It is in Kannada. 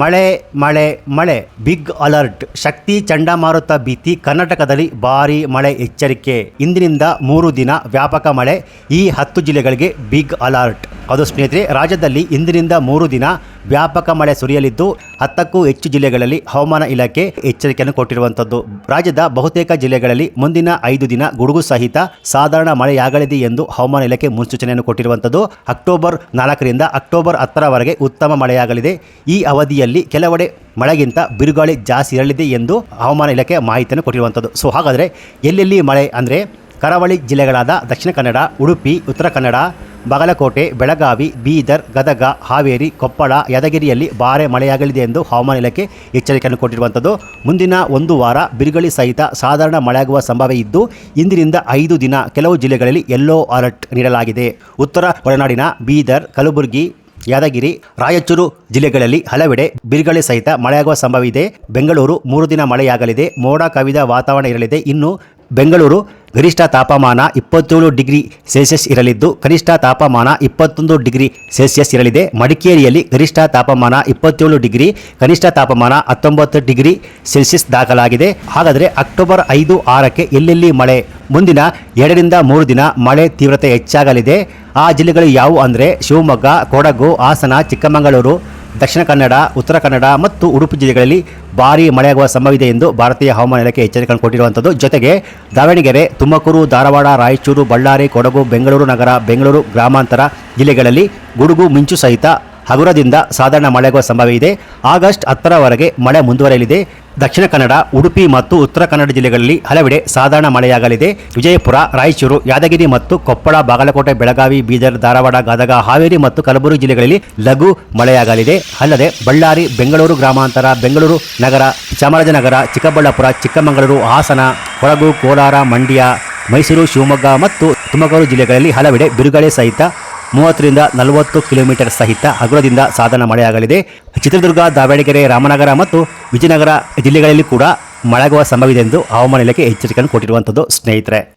ಮಳೆ ಮಳೆ ಮಳೆ. ಬಿಗ್ ಅಲರ್ಟ್ ಶಕ್ತಿ ಚಂಡಮಾರುತ ಭೀತಿ. ಕರ್ನಾಟಕದಲ್ಲಿ ಭಾರಿ ಮಳೆ ಎಚ್ಚರಿಕೆ. ಇಂದಿನಿಂದ ಮೂರು ದಿನ ವ್ಯಾಪಕ ಮಳೆ. ಈ ಹತ್ತು ಜಿಲ್ಲೆಗಳಿಗೆ ಬಿಗ್ ಅಲರ್ಟ್ ಅದು ಸ್ನೇಹಿತರೆ, ರಾಜ್ಯದಲ್ಲಿ ಇಂದಿನಿಂದ ಮೂರು ದಿನ ವ್ಯಾಪಕ ಮಳೆ ಸುರಿಯಲಿದ್ದು, ಹತ್ತಕ್ಕೂ ಹೆಚ್ಚು ಜಿಲ್ಲೆಗಳಲ್ಲಿ ಹವಾಮಾನ ಇಲಾಖೆ ಎಚ್ಚರಿಕೆಯನ್ನು ಕೊಟ್ಟಿರುವಂಥದ್ದು. ರಾಜ್ಯದ ಬಹುತೇಕ ಜಿಲ್ಲೆಗಳಲ್ಲಿ ಮುಂದಿನ ಐದು ದಿನ ಗುಡುಗು ಸಹಿತ ಸಾಧಾರಣ ಮಳೆಯಾಗಲಿದೆ ಎಂದು ಹವಾಮಾನ ಇಲಾಖೆ ಮುನ್ಸೂಚನೆಯನ್ನು ಕೊಟ್ಟಿರುವಂಥದ್ದು. ಅಕ್ಟೋಬರ್ ನಾಲ್ಕರಿಂದ ಅಕ್ಟೋಬರ್ ಹತ್ತರವರೆಗೆ ಉತ್ತಮ ಮಳೆಯಾಗಲಿದೆ. ಈ ಅವಧಿಯಲ್ಲಿ ಕೆಲವೆಡೆ ಮಳೆಗಿಂತ ಬಿರುಗಾಳಿ ಜಾಸ್ತಿ ಇರಲಿದೆ ಎಂದು ಹವಾಮಾನ ಇಲಾಖೆ ಮಾಹಿತಿಯನ್ನು ಕೊಟ್ಟಿರುವಂಥದ್ದು. ಸೊ, ಹಾಗಾದರೆ ಎಲ್ಲೆಲ್ಲಿ ಮಳೆ ಅಂದರೆ ಕರಾವಳಿ ಜಿಲ್ಲೆಗಳಾದ ದಕ್ಷಿಣ ಕನ್ನಡ, ಉಡುಪಿ, ಉತ್ತರ ಕನ್ನಡ ಬಾಗಲಕೋಟೆ, ಬೆಳಗಾವಿ, ಬೀದರ್, ಗದಗ, ಹಾವೇರಿ, ಕೊಪ್ಪಳ, ಯಾದಗಿರಿಯಲ್ಲಿ ಭಾರಿ ಮಳೆಯಾಗಲಿದೆ ಎಂದು ಹವಾಮಾನ ಇಲಾಖೆ ಎಚ್ಚರಿಕೆಯನ್ನು ಕೊಟ್ಟಿರುವಂಥದ್ದು. ಮುಂದಿನ ಒಂದು ವಾರ ಬಿರುಗಾಳಿ ಸಹಿತ ಸಾಧಾರಣ ಮಳೆಯಾಗುವ ಸಂಭವ ಇದ್ದು, ಇಂದಿನಿಂದ ಐದು ದಿನ ಕೆಲವು ಜಿಲ್ಲೆಗಳಲ್ಲಿ ಯೆಲ್ಲೋ ಅಲರ್ಟ್ ನೀಡಲಾಗಿದೆ. ಉತ್ತರ ಒಳನಾಡಿನ ಬೀದರ್, ಕಲಬುರಗಿ, ಯಾದಗಿರಿ, ರಾಯಚೂರು ಜಿಲ್ಲೆಗಳಲ್ಲಿ ಹಲವೆಡೆ ಬಿರುಗಾಳಿ ಸಹಿತ ಮಳೆಯಾಗುವ ಸಂಭವ ಇದೆ. ಬೆಂಗಳೂರು ಮೂರು ದಿನ ಮಳೆಯಾಗಲಿದೆ. ಮೋಡ ಕವಿದ ವಾತಾವರಣ ಇರಲಿದೆ. ಇನ್ನು ಬೆಂಗಳೂರು ಗರಿಷ್ಠ ತಾಪಮಾನ ಇಪ್ಪತ್ತೇಳು ಡಿಗ್ರಿ ಸೆಲ್ಸಿಯಸ್ ಇರಲಿದ್ದು, ಕನಿಷ್ಠ ತಾಪಮಾನ ಇಪ್ಪತ್ತೊಂದು ಡಿಗ್ರಿ ಸೆಲ್ಸಿಯಸ್ ಇರಲಿದೆ. ಮಡಿಕೇರಿಯಲ್ಲಿ ಗರಿಷ್ಠ ತಾಪಮಾನ ಇಪ್ಪತ್ತೇಳು ಡಿಗ್ರಿ, ಕನಿಷ್ಠ ತಾಪಮಾನ ಹತ್ತೊಂಬತ್ತು ಡಿಗ್ರಿ ಸೆಲ್ಸಿಯಸ್ ದಾಖಲಾಗಿದೆ. ಹಾಗಾದರೆ ಅಕ್ಟೋಬರ್ ಐದು ಆರಕ್ಕೆ ಎಲ್ಲೆಲ್ಲಿ ಮಳೆ? ಮುಂದಿನ ಎರಡರಿಂದ ಮೂರು ದಿನ ಮಳೆ ತೀವ್ರತೆ ಹೆಚ್ಚಾಗಲಿದೆ. ಆ ಜಿಲ್ಲೆಗಳು ಯಾವುವು ಅಂದರೆ, ಶಿವಮೊಗ್ಗ, ಕೊಡಗು, ಹಾಸನ, ಚಿಕ್ಕಮಗಳೂರು ದಕ್ಷಿಣ ಕನ್ನಡ, ಉತ್ತರ ಕನ್ನಡ ಮತ್ತು ಉಡುಪಿ ಜಿಲ್ಲೆಗಳಲ್ಲಿ ಭಾರೀ ಮಳೆಯಾಗುವ ಸಂಭವವಿದೆ ಎಂದು ಭಾರತೀಯ ಹವಾಮಾನ ಇಲಾಖೆ ಎಚ್ಚರಿಕೆ ಕೊಟ್ಟಿರುವಂಥದ್ದು. ಜೊತೆಗೆ ದಾವಣಗೆರೆ, ತುಮಕೂರು, ಧಾರವಾಡ, ರಾಯಚೂರು, ಬಳ್ಳಾರಿ, ಕೊಡಗು, ಬೆಂಗಳೂರು ನಗರ, ಬೆಂಗಳೂರು ಗ್ರಾಮಾಂತರ ಜಿಲ್ಲೆಗಳಲ್ಲಿ ಗುಡುಗು, ಮಿಂಚು ಸಹಿತ ಹಗುರದಿಂದ ಸಾಧಾರಣ ಮಳೆಯಾಗುವ ಸಂಭವ ಇದೆ ಆಗಸ್ಟ್ ಹತ್ತರವರೆಗೆ ಮಳೆ ಮುಂದುವರೆಯಲಿದೆ. ದಕ್ಷಿಣ ಕನ್ನಡ, ಉಡುಪಿ ಮತ್ತು ಉತ್ತರ ಕನ್ನಡ ಜಿಲ್ಲೆಗಳಲ್ಲಿ ಹಲವೆಡೆ ಸಾಧಾರಣ ಮಳೆಯಾಗಲಿದೆ. ವಿಜಯಪುರ, ರಾಯಚೂರು, ಯಾದಗಿರಿ ಮತ್ತು ಕೊಪ್ಪಳ, ಬಾಗಲಕೋಟೆ, ಬೆಳಗಾವಿ, ಬೀದರ್, ಧಾರವಾಡ, ಗದಗ, ಹಾವೇರಿ ಮತ್ತು ಕಲಬುರಗಿ ಜಿಲ್ಲೆಗಳಲ್ಲಿ ಲಘು ಮಳೆಯಾಗಲಿದೆ. ಅಲ್ಲದೆ ಬಳ್ಳಾರಿ, ಬೆಂಗಳೂರು ಗ್ರಾಮಾಂತರ, ಬೆಂಗಳೂರು ನಗರ, ಚಾಮರಾಜನಗರ, ಚಿಕ್ಕಬಳ್ಳಾಪುರ, ಚಿಕ್ಕಮಗಳೂರು, ಹಾಸನ, ಕೊಡಗು, ಕೋಲಾರ, ಮಂಡ್ಯ, ಮೈಸೂರು, ಶಿವಮೊಗ್ಗ ಮತ್ತು ತುಮಕೂರು ಜಿಲ್ಲೆಗಳಲ್ಲಿ ಹಲವೆಡೆ ಬಿರುಗಾಳಿ ಸಹಿತ ಮೂವತ್ತರಿಂದ ನಲವತ್ತು ಕಿಲೋಮೀಟರ್ ಸಹಿತ ಹಗುರದಿಂದ ಸಾಧನ ಮಳೆಯಾಗಲಿದೆ. ಚಿತ್ರದುರ್ಗ, ದಾವಣಗೆರೆ, ರಾಮನಗರ ಮತ್ತು ವಿಜಯನಗರ ಜಿಲ್ಲೆಗಳಲ್ಲಿ ಕೂಡ ಮಳೆಯಾಗುವ ಸಂಭವವಿದೆ ಎಂದು ಹವಾಮಾನ ಇಲಾಖೆ ಎಚ್ಚರಿಕೆಯನ್ನು ಕೊಟ್ಟಿರುವಂಥದ್ದು ಸ್ನೇಹಿತರೆ.